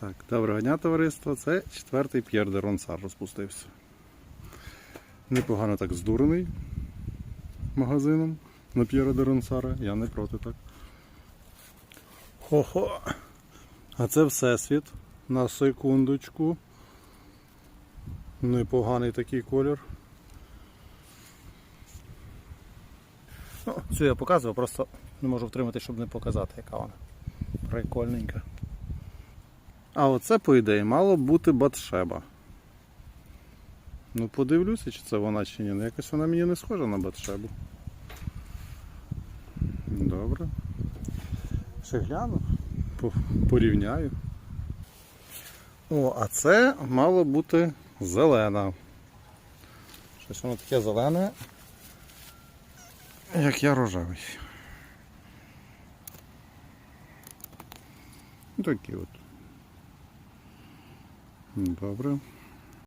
Так, доброго дня, товариство. Це четвертий П'єр де Ронсар розпустився. Непогано так здурений магазином на П'єра де Ронсара. Я не проти так. Хо-хо. А це Всесвіт. На секундочку. Непоганий такий колір. Ну, цю я показував, просто не можу втримати, щоб не показати, яка вона. Прикольненька. А оце, по ідеї, мало б бути Батшеба. Ну, подивлюся, чи це вона, чи ні. Ну, якось вона мені не схожа на Батшебу. Добре. Ще гляну, порівняю. О, а це мало бути зелена. Щось воно таке зелене, як я рожевий. Такі от. Добре.